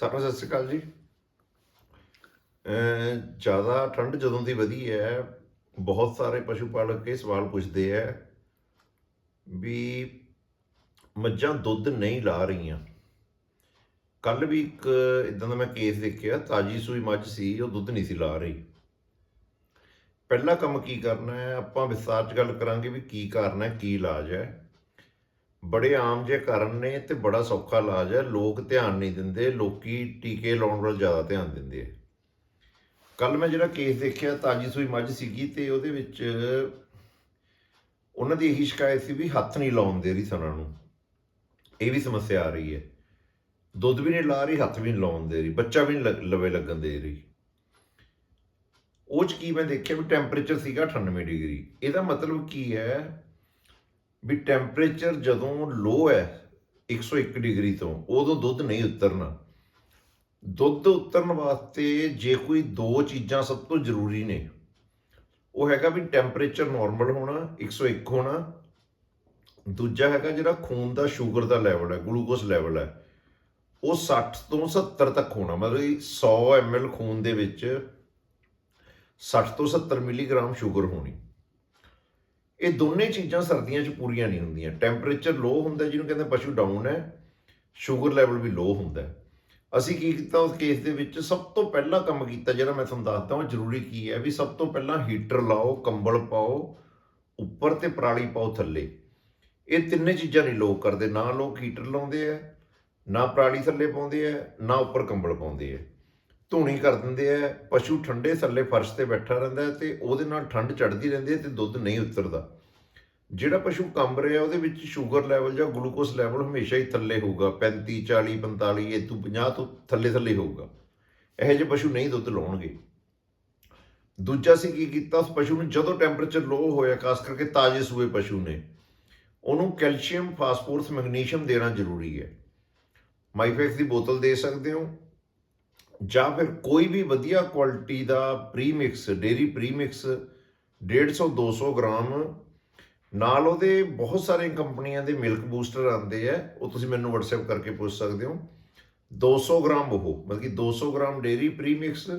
ਸਾਰਿਆਂ ਸਤਿ ਸ਼੍ਰੀ ਅਕਾਲ ਜੀ। ਜ਼ਿਆਦਾ ਠੰਡ ਜਦੋਂ ਦੀ ਵਧੀ ਹੈ, ਬਹੁਤ ਸਾਰੇ ਪਸ਼ੂ ਪਾਲਕ ਇਹ ਸਵਾਲ ਪੁੱਛਦੇ ਆ ਵੀ ਮੱਝਾਂ ਦੁੱਧ ਨਹੀਂ ਲਾ ਰਹੀਆਂ। ਕੱਲ ਵੀ ਇੱਕ ਇਦਾਂ ਦਾ ਮੈਂ ਕੇਸ ਦੇਖਿਆ, ਤਾਜੀ ਸੂਈ ਮੱਝ ਸੀ, ਉਹ ਦੁੱਧ ਨਹੀਂ ਸੀ ਲਾ ਰਹੀ। ਪਹਿਲਾ ਕੰਮ ਕੀ ਕਰਨਾ ਹੈ? ਆਪਾਂ ਵਿਸਥਾਰ ਚ ਗੱਲ ਕਰਾਂਗੇ ਵੀ ਕੀ ਕਾਰਨ ਹੈ, ਕੀ ਇਲਾਜ ਹੈ। ਬੜੇ ਆਮ ਜਿਹੇ ਕਾਰਨ ਨੇ ਤੇ ਬੜਾ ਸੌਖਾ ਇਲਾਜ ਹੈ। ਲੋਕ ਧਿਆਨ ਨਹੀਂ ਦਿੰਦੇ, ਲੋਕੀ ਟੀਕੇ ਲਾਉਣ ਵੱਲ ਜ਼ਿਆਦਾ ਧਿਆਨ ਦਿੰਦੇ ਆ। ਕੱਲ ਮੈਂ ਜਿਹੜਾ ਕੇਸ ਦੇਖਿਆ, ਤਾਜੀ ਸੂਈ ਮੱਝ ਸੀਗੀ ਤੇ ਉਹਦੇ ਵਿੱਚ ਉਹਨਾਂ ਦੀ ਇਹੀ ਸ਼ਿਕਾਇਤ ਸੀ ਵੀ ਹੱਥ ਨਹੀਂ ਲਾਉਣ ਦੇ ਰਹੀ ਸਨਾਂ ਨੂੰ ਇਹ ਵੀ ਸਮੱਸਿਆ ਆ ਰਹੀ ਹੈ। ਦੁੱਧ ਵੀ ਨਹੀਂ ਲਾ ਰਹੀ, ਹੱਥ ਵੀ ਨਹੀਂ ਲਾਉਣ ਦੇ ਰਹੀ, ਬੱਚਾ ਵੀ ਨਹੀਂ ਲੱਗ- ਲਵੇ ਲੱਗਣ ਦੇ ਰਹੀ। ਉਹ ਚ ਕੀ ਮੈਂ ਦੇਖਿਆ ਵੀ ਟੈਂਪਰੇਚਰ ਸੀਗਾ 98 ਡਿਗਰੀ। ਇਹਦਾ ਮਤਲਬ ਕੀ ਹੈ ਵੀ ਟੈਂਪਰੇਚਰ ਜਦੋਂ ਲੋ ਹੈ 101 ਡਿਗਰੀ ਤੋਂ, ਉਦੋਂ ਦੁੱਧ ਨਹੀਂ ਉਤਰਨਾ। ਦੁੱਧ ਉਤਰਨ ਵਾਸਤੇ ਜੇ ਕੋਈ ਦੋ ਚੀਜ਼ਾਂ ਸਭ ਤੋਂ ਜ਼ਰੂਰੀ ਨੇ, ਉਹ ਹੈਗਾ ਵੀ ਟੈਂਪਰੇਚਰ ਨਾਰਮਲ ਹੋਣਾ 101 ਹੋਣਾ। ਦੂਜਾ ਹੈਗਾ ਜਿਹੜਾ ਖੂਨ ਦਾ ਸ਼ੂਗਰ ਦਾ ਲੈਵਲ ਹੈ ਗਲੂਕੋਜ਼ ਲੈਵਲ ਹੈ, ਉਹ 60 ਤੋਂ 70 ਤੱਕ ਹੋਣਾ। ਮਤਲਬ ਕਿ 100 ml ਖੂਨ ਦੇ ਵਿੱਚ 60 ਤੋਂ 70 ਮਿਲੀਗ੍ਰਾਮ ਸ਼ੂਗਰ ਹੋਣੀ। ਇਹ ਦੋਨੇ ਚੀਜ਼ਾਂ ਸਰਦੀਆਂ 'ਚ ਪੂਰੀਆਂ ਨਹੀਂ ਹੁੰਦੀਆਂ। ਟੈਂਪਰੇਚਰ ਲੋ ਹੁੰਦਾ ਜਿਹਨੂੰ ਕਹਿੰਦੇ ਪਸ਼ੂ ਡਾਊਨ ਹੈ ਸ਼ੂਗਰ ਲੈਵਲ ਵੀ ਲੋ ਹੁੰਦਾ ਅਸੀਂ ਕੀ ਕੀਤਾ ਉਸ ਕੇਸ ਦੇ ਵਿੱਚ? ਸਭ ਤੋਂ ਪਹਿਲਾਂ ਕੰਮ ਕੀਤਾ ਜਿਹੜਾ ਮੈਂ ਤੁਹਾਨੂੰ ਦੱਸਦਾ ਉਹ ਜ਼ਰੂਰੀ ਕੀ ਹੈ ਵੀ ਸਭ ਤੋਂ ਪਹਿਲਾਂ ਹੀਟਰ ਲਾਓ, ਕੰਬਲ ਪਾਓ, ਉੱਪਰ ਤੇ ਪਰਾਲੀ ਪਾਓ ਥੱਲੇ। ਇਹ ਤਿੰਨੇ ਚੀਜ਼ਾਂ ਨਹੀਂ ਲੋਕ ਕਰਦੇ। ਨਾ ਲੋਕ ਹੀਟਰ ਲਾਉਂਦੇ ਆ, ਨਾ ਪਰਾਲੀ ਥੱਲੇ ਪਾਉਂਦੇ ਆ, ਨਾ ਉੱਪਰ ਕੰਬਲ ਪਾਉਂਦੇ ਆ। ਧੂਣੀ ਕਰ ਦਿੰਦੇ ਆ, ਪਸ਼ੂ ਠੰਡੇ ਥੱਲੇ ਫਰਸ਼ ਤੇ ਬੈਠਾ ਰਹਿੰਦਾ ਹੈ ਤੇ ਉਹਦੇ ਨਾਲ ਠੰਡ ਚੜਦੀ ਰਹਿੰਦੀ ਹੈ ਤੇ ਦੁੱਧ ਨਹੀਂ ਉਤਰਦਾ। ਜਿਹੜਾ ਪਸ਼ੂ ਕੰਬ ਰਿਹਾ, ਉਹਦੇ ਵਿੱਚ ਸ਼ੂਗਰ ਲੈਵਲ ਜਾਂ ਗਲੂਕੋਸ ਲੈਵਲ ਹਮੇਸ਼ਾ ਹੀ ਥੱਲੇ ਹੋਊਗਾ। 35 40 45 ਇਹ ਤੋਂ 50 ਤੋਂ ਥੱਲੇ ਥੱਲੇ ਹੋਊਗਾ। ਇਹੋ ਜਿਹੇ ਪਸ਼ੂ ਨਹੀਂ ਦੁੱਧ ਲਾਉਣਗੇ। ਦੂਜਾ ਸੀ ਕੀ ਕੀਤਾ, ਉਸ ਪਸ਼ੂ ਨੂੰ ਜਦੋਂ ਟੈਂਪਰੇਚਰ ਲੋ ਹੋਇਆ, ਖਾਸ ਕਰਕੇ ਤਾਜ਼ੇ ਸੂਏ ਪਸ਼ੂ ਨੇ, ਉਹਨੂੰ ਕੈਲਸ਼ੀਅਮ, ਫਾਸਫੋਰਸ, ਮੈਗਨੀਸ਼ੀਅਮ ਦੇਣਾ ਜ਼ਰੂਰੀ ਹੈ। ਮਾਈਫੈਕਸ ਦੀ ਬੋਤਲ ਦੇ ਸਕਦੇ ਹੋ। ਜਾਂ ਫਿਰ ਕੋਈ ਵੀ ਵਧੀਆ ਕੁਆਲਿਟੀ ਦਾ ਪ੍ਰੀਮਿਕਸ ਡੇਰੀ ਪ੍ਰੀਮਿਕਸ 150 200 ਗ੍ਰਾਮ, ਨਾਲ ਉਹਦੇ ਬਹੁਤ ਸਾਰੇ ਕੰਪਨੀਆਂ ਦੇ ਮਿਲਕ ਬੂਸਟਰ ਆਉਂਦੇ ਆ, ਉਹ ਤੁਸੀਂ ਮੈਨੂੰ WhatsApp ਕਰਕੇ ਪੁੱਛ ਸਕਦੇ ਹੋ। 200 ਗ੍ਰਾਮ ਉਹ, ਮਤਲਬ ਕਿ 200 ਗ੍ਰਾਮ ਡੇਰੀ ਪ੍ਰੀਮਿਕਸ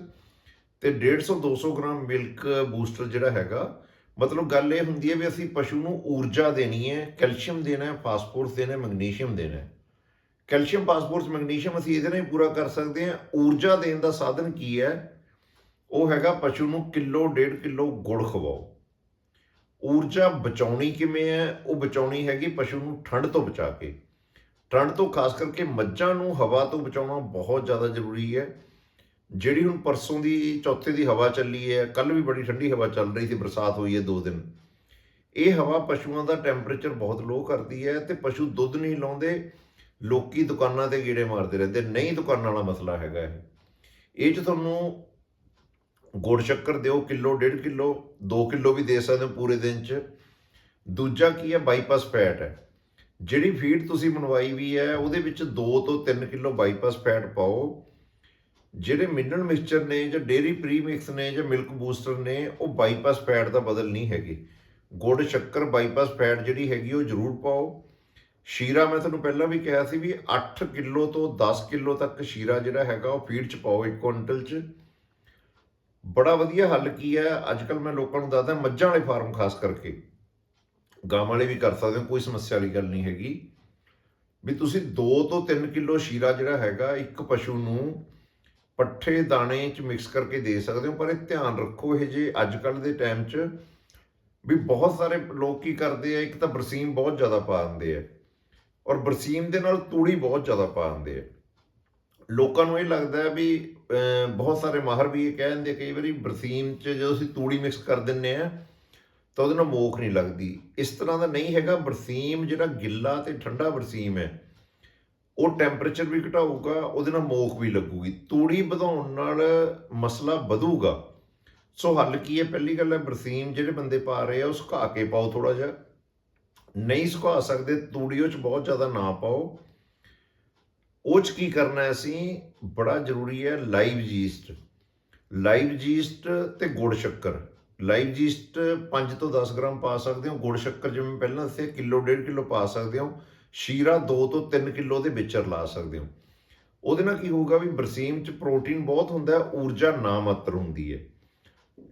ਤੇ 150 200 ਗ੍ਰਾਮ ਮਿਲਕ ਬੂਸਟਰ ਜਿਹੜਾ ਹੈਗਾ, ਮਤਲਬ ਗੱਲ ਇਹ ਹੁੰਦੀ ਹੈ ਵੀ ਅਸੀਂ ਪਸ਼ੂ ਨੂੰ ਊਰਜਾ ਦੇਣੀ ਹੈ, ਕੈਲਸ਼ੀਅਮ ਦੇਣਾ ਹੈ, ਫਾਸਫੋਰਸ ਦੇਣਾ ਹੈ, ਮੈਗਨੀਸ਼ੀਅਮ ਦੇਣਾ ਹੈ। ਕੈਲਸ਼ੀਅਮ, ਫਾਸਫੋਰਸ, ਮੈਗਨੀਸ਼ੀਅਮ ਅਸੀਂ ਇਹਦੇ ਨਾਲ ਹੀ ਪੂਰਾ ਕਰ ਸਕਦੇ ਹਾਂ। ਊਰਜਾ ਦੇਣ ਦਾ ਸਾਧਨ ਕੀ ਹੈ? ਉਹ ਹੈਗਾ ਪਸ਼ੂ ਨੂੰ ਕਿਲੋ, ਡੇਢ ਕਿਲੋ ਗੁੜ ਖਵਾਓ। ਊਰਜਾ ਬਚਾਉਣੀ ਕਿਵੇਂ ਹੈ? ਉਹ ਬਚਾਉਣੀ ਹੈਗੀ ਪਸ਼ੂ ਨੂੰ ਠੰਡ ਤੋਂ ਬਚਾ ਕੇ। ਠੰਡ ਤੋਂ ਖਾਸ ਕਰਕੇ ਮੱਝਾਂ ਨੂੰ ਹਵਾ ਤੋਂ ਬਚਾਉਣਾ ਬਹੁਤ ਜ਼ਿਆਦਾ ਜ਼ਰੂਰੀ ਹੈ। ਜਿਹੜੀ ਹੁਣ ਪਰਸੋਂ ਦੀ, ਚੌਥੇ ਦੀ ਹਵਾ ਚੱਲੀ ਹੈ ਕੱਲ ਵੀ ਬੜੀ ਠੰਡੀ ਹਵਾ ਚੱਲ ਰਹੀ ਸੀ, ਬਰਸਾਤ ਹੋਈ ਹੈ ਦੋ ਦਿਨ। ਇਹ ਹਵਾ ਪਸ਼ੂਆਂ ਦਾ ਟੈਂਪਰੇਚਰ ਬਹੁਤ ਲੋ ਕਰਦੀ ਹੈ ਤੇ ਪਸ਼ੂ ਦੁੱਧ ਨਹੀਂ ਲਾਉਂਦੇ। ਲੋਕੀ ਦੁਕਾਨਾਂ ਤੇ ਗੀੜੇ ਮਾਰਦੇ ਰਹਿੰਦੇ, ਨਹੀਂ ਦੁਕਾਨਾਂ ਵਾਲਾ ਮਸਲਾ ਹੈਗਾ ਇਹ। ਇਹ ਚ ਤੁਹਾਨੂੰ ਗੁੜ ਸ਼ੱਕਰ ਦਿਓ, ਕਿਲੋ, ਡੇਢ ਕਿਲੋ 2 ਕਿਲੋ ਵੀ ਦੇ ਸਕਦੇ ਹੋ ਪੂਰੇ ਦਿਨ ਚ। ਦੂਜਾ ਕੀ ਹੈ? ਬਾਈਪਾਸ ਫੈਟ ਹੈ। ਜਿਹੜੀ ਫੀਡ ਤੁਸੀਂ ਬਣਵਾਈ ਵੀ ਹੈ, ਉਹਦੇ ਵਿੱਚ 2 ਤੋਂ 3 ਕਿਲੋ ਬਾਈਪਾਸ ਫੈਟ ਪਾਓ। ਜਿਹੜੇ ਮਿਨਰਲ ਮਿਕਸਚਰ ਨੇ ਜਾਂ ਡੇਰੀ ਪ੍ਰੀਮਿਕਸ ਨੇ ਜਾਂ ਮਿਲਕ ਬੂਸਟਰ ਨੇ, ਉਹ ਬਾਈਪਾਸ ਫੈਟ ਦਾ ਬਦਲ ਨਹੀਂ ਹੈਗੇ। ਗੁੜ ਸ਼ੱਕਰ ਬਾਈਪਾਸ ਫੈਟ ਜਿਹੜੀ ਹੈਗੀ, ਉਹ ਜ਼ਰੂਰ ਪਾਓ। ਸ਼ੀਰਾ ਮੈਂ ਤੁਹਾਨੂੰ ਪਹਿਲਾਂ ਵੀ ਕਿਹਾ ਸੀ ਵੀ 8 ਕਿਲੋ ਤੋਂ 10 ਕਿਲੋ ਤੱਕ ਸ਼ੀਰਾ ਜਿਹੜਾ ਹੈਗਾ ਉਹ ਫੀਡ ਚ ਪਾਓ ਇੱਕ ਕੁਇੰਟਲ ਚ। ਬੜਾ ਵਧੀਆ ਹੱਲ ਕੀ ਹੈ ਅੱਜ ਕੱਲ ਮੈਂ ਲੋਕਾਂ ਨੂੰ ਦੱਸਦਾ, ਮੱਝਾਂ ਵਾਲੇ ਫਾਰਮ ਖਾਸ ਕਰਕੇ। ਗਾਂ ਵਾਲੇ ਵੀ ਕਰ ਸਕਦੇ ਹੋ, ਕੋਈ ਸਮੱਸਿਆ ਵਾਲੀ ਗੱਲ ਨਹੀਂ ਹੈਗੀ। ਵੀ ਤੁਸੀਂ 2 ਤੋਂ 3 ਕਿਲੋ ਸ਼ੀਰਾ ਜਿਹੜਾ ਹੈਗਾ, ਇੱਕ ਪਸ਼ੂ ਨੂੰ ਪੱਠੇ ਦਾਣੇ ਚ ਮਿਕਸ ਕਰਕੇ ਦੇ ਸਕਦੇ ਹੋ, ਪਰ ਇਹ ਧਿਆਨ ਰੱਖੋ ਇਹ ਜੇ ਅੱਜ ਕੱਲ ਦੇ ਟਾਈਮ 'ਚ ਵੀ ਬਹੁਤ ਸਾਰੇ ਲੋਕ ਕੀ ਕਰਦੇ ਆ, ਇੱਕ ਤਾਂ ਬਰਸੀਮ ਬਹੁਤ ਜ਼ਿਆਦਾ ਪਾ ਦਿੰਦੇ ਆ। ਔਰ ਬਰਸੀਮ ਦੇ ਨਾਲ ਤੂੜੀ ਬਹੁਤ ਜ਼ਿਆਦਾ ਪਾ ਦਿੰਦੇ ਆ। ਲੋਕਾਂ ਨੂੰ ਇਹ ਲੱਗਦਾ ਹੈ ਵੀ ਬਹੁਤ ਸਾਰੇ ਮਾਹਰ ਵੀ ਇਹ ਕਹਿੰਦੇ ਕਈ ਵਾਰੀ ਬਰਸੀਮ 'ਚ ਜਦੋਂ ਅਸੀਂ ਤੂੜੀ ਮਿਕਸ ਕਰ ਦਿੰਨੇ ਆ, ਤਾਂ ਉਹਦੇ ਨਾਲ ਮੋਖ ਨਹੀਂ ਲੱਗਦੀ। ਇਸ ਤਰ੍ਹਾਂ ਦਾ ਨਹੀਂ ਹੈਗਾ, ਬਰਸੀਮ ਜਿਹੜਾ ਗਿੱਲਾ ਤੇ ਠੰਡਾ ਬਰਸੀਮ ਹੈ, ਉਹ ਟੈਂਪਰੇਚਰ ਵੀ ਘਟਾਊਗਾ, ਉਹਦੇ ਨਾਲ ਮੋਖ ਵੀ ਲੱਗੂਗੀ। ਤੂੜੀ ਵਧਾਉਣ ਨਾਲ ਮਸਲਾ ਵਧੂਗਾ। ਸੋ ਹੱਲ ਕੀ ਹੈ? ਪਹਿਲੀ ਗੱਲ ਹੈ, ਬਰਸੀਮ ਜਿਹੜੇ ਬੰਦੇ ਪਾ ਰਹੇ ਆ, ਉਹ ਸੁਕਾ ਕੇ ਪਾਓ ਥੋੜਾ ਜਿਹਾ। ਨਹੀਂ ਸੁਕਾ ਸਕਦੇ ਤੂੜੀ ਉਹ ਚ ਬਹੁਤ ਜ਼ਿਆਦਾ ਨਾ ਪਾਓ। ਉਹ ਚ ਕੀ ਕਰਨਾ ਹੈ ਅਸੀਂ? ਬੜਾ ਜ਼ਰੂਰੀ ਹੈ ਲਾਈਵ ਜੀਸਟ। ਲਾਈਵ ਜੀਸਟ ਤੇ ਗੁੜ ਸ਼ੱਕਰ। ਲਾਈਵ ਜੀਸਟ 5 ਤੋਂ 10 ਗ੍ਰਾਮ ਪਾ ਸਕਦੇ ਹੋ। ਗੁੜ ਸ਼ੱਕਰ ਜਿਵੇਂ ਪਹਿਲਾਂ ਦੱਸਿਆ, ਕਿਲੋ, ਡੇਢ ਕਿਲੋ ਪਾ ਸਕਦੇ ਹੋ। ਸ਼ੀਰਾ 2 ਤੋਂ 3 ਕਿਲੋ ਦੇ ਵਿੱਚ ਲਾ ਸਕਦੇ ਹੋ। ਉਹਦੇ ਨਾਲ ਕੀ ਹੋਊਗਾ ਵੀ ਬਰਸੀਮ 'ਚ ਪ੍ਰੋਟੀਨ ਬਹੁਤ ਹੁੰਦਾ ਹੈ, ਊਰਜਾ ਨਾ ਮਾਤਰ ਹੁੰਦੀ ਹੈ।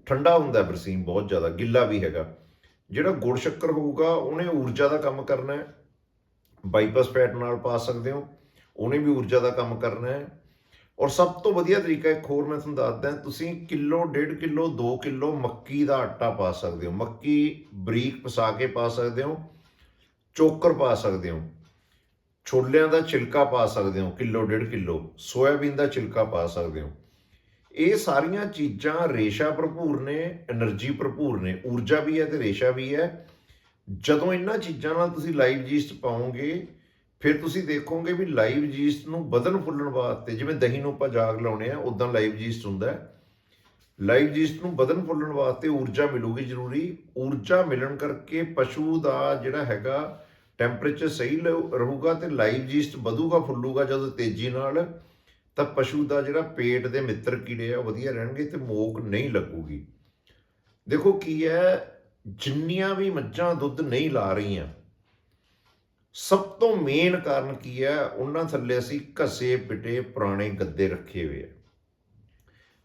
ਠੰਡਾ ਹੁੰਦਾ ਬਰਸੀਮ ਬਹੁਤ ਜ਼ਿਆਦਾ, ਗਿੱਲਾ ਵੀ ਹੈਗਾ। ਜਿਹੜਾ ਗੁੜ ਸ਼ੱਕਰ ਹੋਊਗਾ, ਉਹਨੇ ਊਰਜਾ ਦਾ ਕੰਮ ਕਰਨਾ ਹੈ। ਬਾਈਪਾਸ ਫੈਟ ਨਾਲ ਪਾ ਸਕਦੇ ਹੋ, ਉਹਨੇ ਵੀ ਊਰਜਾ ਦਾ ਕੰਮ ਕਰਨਾ ਹੈ। ਔਰ ਸਭ ਤੋਂ ਵਧੀਆ ਤਰੀਕਾ ਇੱਕ ਹੋਰ ਮੈਂ ਤੁਹਾਨੂੰ ਦੱਸਦਾ ਤੁਸੀਂ ਕਿਲੋ, ਡੇਢ ਕਿਲੋ 2 ਕਿਲੋ ਮੱਕੀ ਦਾ ਆਟਾ ਪਾ ਸਕਦੇ ਹੋ। ਮੱਕੀ ਬਰੀਕ ਪਸਾ ਕੇ ਪਾ ਸਕਦੇ ਹੋ, ਚੋਕਰ ਪਾ ਸਕਦੇ ਹੋ, ਛੋਲਿਆਂ ਦਾ ਛਿਲਕਾ ਪਾ ਸਕਦੇ ਹੋ, ਕਿਲੋ, ਡੇਢ ਕਿਲੋ, ਸੋਇਆਬੀਨ ਦਾ ਛਿਲਕਾ ਪਾ ਸਕਦੇ ਹੋ। ਇਹ ਸਾਰੀਆਂ ਚੀਜ਼ਾਂ ਰੇਸ਼ਾ ਭਰਪੂਰ ਨੇ, એનર્ਜੀ ਭਰਪੂਰ ਨੇ, ਊਰਜਾ ਵੀ ਹੈ ਤੇ ਰੇਸ਼ਾ ਵੀ ਹੈ। ਜਦੋਂ ਇਹਨਾਂ ਚੀਜ਼ਾਂ ਨਾਲ ਤੁਸੀਂ ਲਾਈਵ ਜੀਸਟ ਪਾਓਗੇ, ਫਿਰ ਤੁਸੀਂ ਦੇਖੋਗੇ ਵੀ ਲਾਈਵ ਜੀਸਟ ਨੂੰ ਬਦਨ ਫੁੱਲਣ ਵਾਸਤੇ, ਜਿਵੇਂ ਦਹੀਂ ਨੂੰ ਆਪਾਂ ਜਾਗ ਲਾਉਣੇ ਆ ਉਦਾਂ ਲਾਈਵ ਜੀਸਟ ਹੁੰਦਾ ਲਾਈਵ ਜੀਸਟ ਨੂੰ ਬਦਨ ਫੁੱਲਣ ਵਾਸਤੇ ਊਰਜਾ ਮਿਲੂਗੀ ਜ਼ਰੂਰੀ। ਊਰਜਾ ਮਿਲਣ ਕਰਕੇ ਪਸ਼ੂ ਦਾ ਜਿਹੜਾ ਹੈਗਾ ਟੈਂਪਰੇਚਰ ਸਹੀ ਰਹੂਗਾ ਤੇ ਲਾਈਵ ਜੀਸਟ ਵਧੂਗਾ ਫੁੱਲੂਗਾ ਜਦੋਂ ਤੇਜ਼ੀ ਨਾਲ। ਤਾਂ ਪਸ਼ੂ ਦਾ ਜਿਹੜਾ ਪੇਟ ਦੇ ਮਿੱਤਰ ਕੀੜੇ ਆ, ਉਹ ਵਧੀਆ ਰਹਿਣਗੇ ਤੇ ਮੋਕ ਨਹੀਂ ਲੱਗੂਗੀ। ਦੇਖੋ ਕੀ ਹੈ, ਜਿੰਨੀਆਂ ਵੀ ਮੱਝਾਂ ਦੁੱਧ ਨਹੀਂ ਲਾ ਰਹੀਆਂ, ਸਭ ਤੋਂ ਮੇਨ ਕਾਰਨ ਕੀ ਹੈ, ਉਹਨਾਂ ਥੱਲੇ ਅਸੀਂ ਘਸੇ ਪਿਟੇ ਪੁਰਾਣੇ ਗੱਦੇ ਰੱਖੇ ਹੋਏ ਆ।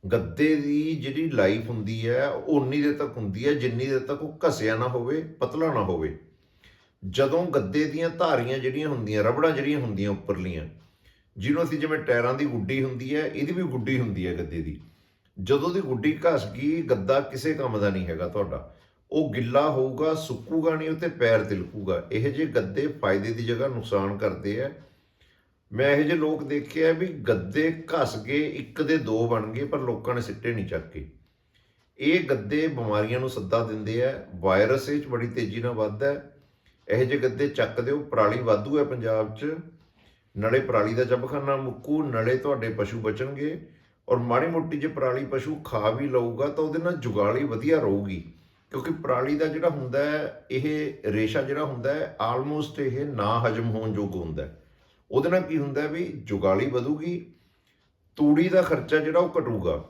ਗੱਦੇ ਦੀ ਜਿਹੜੀ ਲਾਈਫ ਹੁੰਦੀ ਹੈ, ਉਹ ਉਨੀ ਦੇਰ ਤੱਕ ਹੁੰਦੀ ਹੈ, ਜਿੰਨੀ ਦੇਰ ਤੱਕ ਉਹ ਘਸਿਆ ਨਾ ਹੋਵੇ, ਪਤਲਾ ਨਾ ਹੋਵੇ। ਜਦੋਂ ਗੱਦੇ ਦੀਆਂ ਧਾਰੀਆਂ ਜਿਹੜੀਆਂ ਹੁੰਦੀਆਂ, ਰਬੜਾਂ ਜਿਹੜੀਆਂ ਹੁੰਦੀਆਂ ਉੱਪਰਲੀਆਂ ਜਿਹਨੂੰ ਅਸੀਂ ਜਿਵੇਂ ਟਾਇਰਾਂ ਦੀ ਗੁੱਡੀ ਹੁੰਦੀ ਹੈ, ਇਹਦੀ ਵੀ ਗੁੱਡੀ ਹੁੰਦੀ ਹੈ ਗੱਦੇ ਦੀ। ਜਦੋਂ ਦੀ ਗੁੱਡੀ ਘਸ ਗਈ ਗੱਦਾ ਕਿਸੇ ਕੰਮ ਦਾ ਨਹੀਂ ਹੈਗਾ ਤੁਹਾਡਾ। ਉਹ ਗਿੱਲਾ ਹੋਊਗਾ, ਸੁੱਕੂਗਾ ਨਹੀਂ ਉੱਤੇ ਪੈਰ ਤਿਲਕੂਗਾ। ਇਹ ਜੇ ਗੱਦੇ ਫਾਇਦੇ ਦੀ ਜਗ੍ਹਾ ਨੁਕਸਾਨ ਕਰਦੇ ਆ। ਮੈਂ ਇਹੋ ਜਿਹੇ ਲੋਕ ਦੇਖੇ ਆ ਵੀ ਗੱਦੇ ਘਸ ਗਏ ਇੱਕ ਦੇ ਦੋ ਬਣ ਗਏ, ਪਰ ਲੋਕਾਂ ਨੇ ਸਿੱਟੇ ਨਹੀਂ ਚੱਕੇ ਇਹ ਗੱਦੇ ਬਿਮਾਰੀਆਂ ਨੂੰ ਸੱਦਾ ਦਿੰਦੇ ਆ। ਵਾਇਰਸ ਇਹ ਚ ਬੜੀ ਤੇਜ਼ੀ ਨਾਲ ਵੱਧਦਾ ਹੈ। ਇਹੋ ਜਿਹੇ ਗੱਦੇ ਚੱਕ ਦਿਓ ਪਰਾਲੀ ਵਾਧੂ ਹੈ ਪੰਜਾਬ 'ਚ। ਨਲੇ ਪਰਾਲੀ ਦਾ ਜਬਖਾਨਾ ਮੁੱਕੂ, ਨਲੇ ਤੁਹਾਡੇ ਪਸ਼ੂ ਬਚਣਗੇ। ਔਰ ਮਾੜੀ ਮੋਟੀ ਜੇ ਪਰਾਲੀ ਪਸ਼ੂ ਖਾ ਵੀ ਲਊਗਾ, ਤਾਂ ਉਹਦੇ ਨਾਲ ਜੁਗਾਲੀ ਵਧੀਆ ਰਹੂਗੀ। ਕਿਉਂਕਿ ਪਰਾਲੀ ਦਾ ਜਿਹੜਾ ਹੁੰਦਾ ਹੈ, ਇਹ ਰੇਸ਼ਾ ਜਿਹੜਾ ਹੁੰਦਾ ਹੈ ਆਲਮੋਸਟ ਇਹ ਨਾ ਹਜਮ ਹੋਣ ਯੋਗ ਹੁੰਦਾ ਉਹਦੇ ਨਾਲ ਕੀ ਹੁੰਦਾ ਵੀ ਜੁਗਾਲੀ ਵਧੂਗੀ, ਤੂੜੀ ਦਾ ਖਰਚਾ ਜਿਹੜਾ ਉਹ ਘਟੂਗਾ।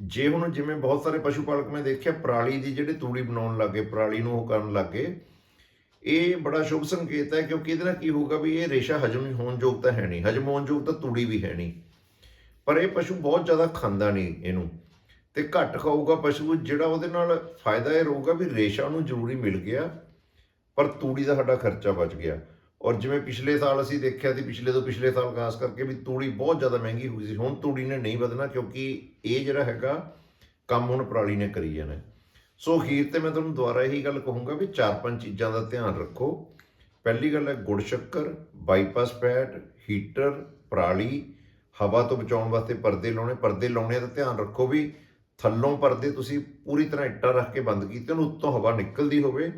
ਜੇ ਹੁਣ ਜਿਵੇਂ ਬਹੁਤ ਸਾਰੇ ਪਸ਼ੂ ਪਾਲਕ ਮੈਂ ਦੇਖਿਆ, ਪਰਾਲੀ ਦੀ ਜਿਹੜੀ ਤੂੜੀ ਬਣਾਉਣ ਲੱਗੇ, ਪਰਾਲੀ ਨੂੰ ਉਹ ਕਰਨ ਲੱਗੇ ਇਹ ਬੜਾ ਸ਼ੁਭ ਸੰਕੇਤ ਹੈ, ਕਿਉਂਕਿ ਇਹਦੇ ਨਾਲ ਕੀ ਹੋਊਗਾ ਵੀ ਇਹ ਰੇਸ਼ਾ ਹਜਮ ਹੋਣ ਯੋਗ ਤਾਂ ਹੈ ਨਹੀਂ। ਹਜਮ ਹੋਣ ਯੋਗ ਤਾਂ ਤੂੜੀ ਵੀ ਹੈ ਨਹੀਂ। ਪਰ ਇਹ ਪਸ਼ੂ ਬਹੁਤ ਜ਼ਿਆਦਾ ਖਾਂਦਾ ਨਹੀਂ ਇਹਨੂੰ। ਤੇ ਘੱਟ ਖਾਊਗਾ ਪਸ਼ੂ, ਜਿਹੜਾ ਉਹਦੇ ਨਾਲ ਫਾਇਦਾ ਇਹ ਰਹੂਗਾ ਵੀ ਰੇਸ਼ਾ ਨੂੰ ਜ਼ਰੂਰੀ ਮਿਲ ਗਿਆ, ਪਰ ਤੂੜੀ ਦਾ ਸਾਡਾ ਖਰਚਾ ਬਚ ਗਿਆ। ਔਰ ਜਿਵੇਂ ਪਿਛਲੇ ਸਾਲ ਅਸੀਂ ਦੇਖਿਆ ਸੀ, ਪਿਛਲੇ ਤੋਂ ਪਿਛਲੇ ਸਾਲ ਖਾਸ ਕਰਕੇ ਵੀ ਤੂੜੀ ਬਹੁਤ ਜ਼ਿਆਦਾ ਮਹਿੰਗੀ ਹੋਈ ਸੀ। ਹੁਣ ਤੂੜੀ ਨੇ ਨਹੀਂ ਵਧਣਾ, ਕਿਉਂਕਿ ਇਹ ਜਿਹੜਾ ਹੈਗਾ, ਕੰਮ ਹੁਣ ਪਰਾਲੀ ਨੇ ਕਰੀ ਜਾਣਾ। ਸੋ ਅਖੀਰ ਤੇ ਮੈਂ ਤੁਹਾਨੂੰ ਦੁਬਾਰਾ ਇਹੀ ਗੱਲ ਕਹੂੰਗਾ ਵੀ ਚਾਰ ਪੰਜ ਚੀਜ਼ਾਂ ਦਾ ਧਿਆਨ ਰੱਖੋ। ਪਹਿਲੀ ਗੱਲ ਹੈ ਗੁੜ ਸ਼ੱਕਰ ਬਾਈਪਾਸ ਪੈਡ ਹੀਟਰ ਪਰਾਲੀ, ਹਵਾ ਤੋਂ ਬਚਾਉਣ ਵਾਸਤੇ ਪਰਦੇ ਲਾਉਣੇ। ਪਰਦੇ ਲਾਉਣੇ ਦਾ ਧਿਆਨ ਰੱਖੋ ਵੀ ਥੱਲੋਂ ਪਰਦੇ ਤੁਸੀਂ ਪੂਰੀ ਤਰ੍ਹਾਂ ਇੱਟਾਂ ਰੱਖ ਕੇ ਬੰਦ ਕੀਤੇ ਉਹਨੂੰ ਉੱਤੋਂ ਹਵਾ ਨਿਕਲਦੀ ਹੋਵੇ।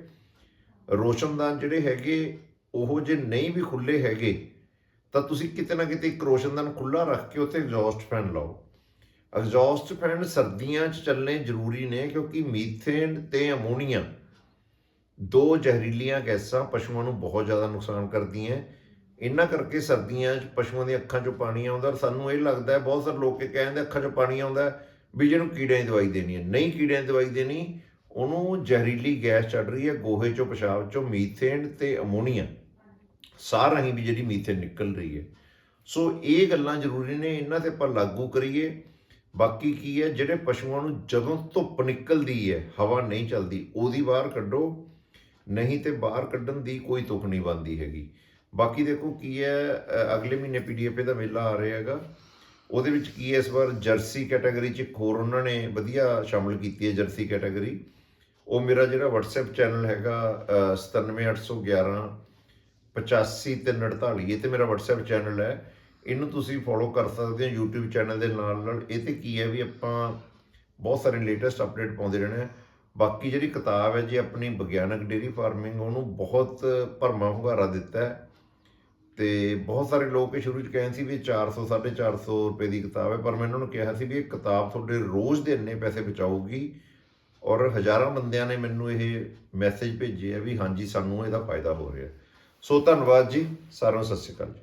ਰੋਸ਼ਨਦਾਨ ਜਿਹੜੇ ਹੈਗੇ, ਉਹ ਜੇ ਨਹੀਂ ਵੀ ਖੁੱਲੇ ਹੈਗੇ, ਤਾਂ ਤੁਸੀਂ ਕਿਤੇ ਨਾ ਕਿਤੇ ਇੱਕ ਰੋਸ਼ਨਦਾਨ ਖੁੱਲਾ ਰੱਖ ਕੇ ਉੱਥੇ ਐਗਜ਼ੌਸਟ ਫੈਨ ਲਾਓ। ਐਗਜ਼ੌਸਟ ਫੈਨ ਸਰਦੀਆਂ 'ਚ ਚੱਲਣੇ ਜ਼ਰੂਰੀ ਨੇ ਕਿਉਂਕਿ ਮੀਥੇਨ ਤੇ ਅਮੋਨੀਆ ਦੋ ਜ਼ਹਿਰੀਲੀਆਂ ਗੈਸਾਂ ਪਸ਼ੂਆਂ ਨੂੰ ਬਹੁਤ ਜ਼ਿਆਦਾ ਨੁਕਸਾਨ ਕਰਦੀਆਂ ਇਹਨਾਂ ਕਰਕੇ ਸਰਦੀਆਂ 'ਚ ਪਸ਼ੂਆਂ ਦੀਆਂ ਅੱਖਾਂ 'ਚੋਂ ਪਾਣੀ ਆਉਂਦਾ ਔਰ ਸਾਨੂੰ ਇਹ ਲੱਗਦਾ ਹੈ ਬਹੁਤ ਸਾਰੇ ਲੋਕ ਇਹ ਕਹਿੰਦੇ ਅੱਖਾਂ 'ਚੋਂ ਪਾਣੀ ਆਉਂਦਾ ਵੀ ਜਿਹਨੂੰ ਕੀੜਿਆਂ ਦੀ ਦਵਾਈ ਦੇਣੀ ਹੈ ਨਹੀਂ ਕੀੜਿਆਂ ਦੀ ਦਵਾਈ ਦੇਣੀ, ਉਹਨੂੰ ਜ਼ਹਿਰੀਲੀ ਗੈਸ ਚੜ ਰਹੀ ਹੈ ਗੋਹੇ 'ਚੋਂ, ਪਿਸ਼ਾਬ 'ਚੋਂ, ਮੀਥੇਨ ਤੇ ਅਮੋਨੀਆ। ਸਾਹ ਰਾਹੀਂ ਵੀ ਜਿਹੜੀ ਮੀਥੇਨ ਨਿਕਲ ਰਹੀ ਹੈ ਸੋ ਇਹ ਗੱਲਾਂ ਜ਼ਰੂਰੀ ਨੇ, ਇਹਨਾਂ ਤੇ ਆਪਾਂ ਲਾਗੂ ਕਰੀਏ। ਬਾਕੀ ਕੀ ਹੈ ਜਿਹੜੇ ਪਸ਼ੂਆਂ ਨੂੰ ਜਦੋਂ ਧੁੱਪ ਨਿਕਲਦੀ ਹੈ ਹਵਾ ਨਹੀਂ ਚੱਲਦੀ ਉਹਦੀ ਬਾਹਰ ਕੱਢੋ। ਨਹੀਂ ਤੇ ਬਾਹਰ ਕੱਢਣ ਦੀ ਕੋਈ ਤੁਕ ਨਹੀਂ ਬੰਦੀ ਹੈਗੀ। ਬਾਕੀ ਦੇਖੋ ਕੀ ਹੈ ਅਗਲੇ ਮਹੀਨੇ ਪੀਡੀਐਫ ਦਾ ਮੇਲਾ ਆ ਰਿਹਾ ਹੈਗਾ। ਉਹਦੇ ਵਿੱਚ ਕੀ ਹੈ ਇਸ ਵਾਰ ਜਰਸੀ ਕੈਟਾਗਰੀ ਚ ਇੱਕ ਹੋਰ ਉਹਨਾਂ ਨੇ ਵਧੀਆ ਸ਼ਾਮਲ ਕੀਤੀ ਹੈ ਜਰਸੀ ਕੈਟਾਗਰੀ। ਉਹ ਮੇਰਾ ਜਿਹੜਾ WhatsApp ਚੈਨਲ ਹੈਗਾ ਅ, 97811 85348 ਇਹ ਤੇ ਮੇਰਾ WhatsApp ਚੈਨਲ ਹੈ। ਇਹਨੂੰ ਤੁਸੀਂ ਫੋਲੋ ਕਰ ਸਕਦੇ ਹੋ YouTube ਚੈਨਲ ਦੇ ਨਾਲ ਨਾਲ। ਇਹ ਤੇ ਕੀ ਹੈ ਵੀ ਆਪਾਂ ਬਹੁਤ ਸਾਰੇ ਲੇਟੈਸਟ ਅਪਡੇਟ ਪਾਉਂਦੇ ਰਹਿਣਾ ਹੈ। ਬਾਕੀ ਜਿਹੜੀ ਕਿਤਾਬ ਹੈ ਜੀ, ਆਪਣੀ ਵਿਗਿਆਨਕ ਡੇਰੀ ਫਾਰਮਿੰਗ ਉਹਨੂੰ ਬਹੁਤ ਭਰਮਾ ਹੁੰਗਾਰਾ ਦਿੱਤਾ ਹੈ। ਤੇ ਬਹੁਤ ਸਾਰੇ ਲੋਕ ਇਹ ਸ਼ੁਰੂ ਚ ਕਹਿੰਦੇ ਸੀ ਵੀ ਇਹ 400 450 ਰੁਪਏ ਦੀ ਕਿਤਾਬ ਹੈ, ਪਰ ਮੈਂ ਇਹਨਾਂ ਨੂੰ ਕਿਹਾ ਸੀ ਵੀ ਇਹ ਕਿਤਾਬ ਤੁਹਾਡੇ ਰੋਜ਼ ਦੇ ਇੰਨੇ ਪੈਸੇ ਬਚਾਊਗੀ ਔਰ ਹਜ਼ਾਰਾਂ ਬੰਦਿਆਂ ਨੇ ਮੈਨੂੰ ਇਹ ਮੈਸੇਜ ਭੇਜੇ ਆ ਵੀ ਹਾਂਜੀ, ਸਾਨੂੰ ਇਹਦਾ ਫਾਇਦਾ ਹੋ ਰਿਹਾ। ਸੋ ਧੰਨਵਾਦ ਜੀ, ਸਾਰਿਆਂ ਨੂੰ ਸਤਿ ਸ਼੍ਰੀ ਅਕਾਲ ਜੀ।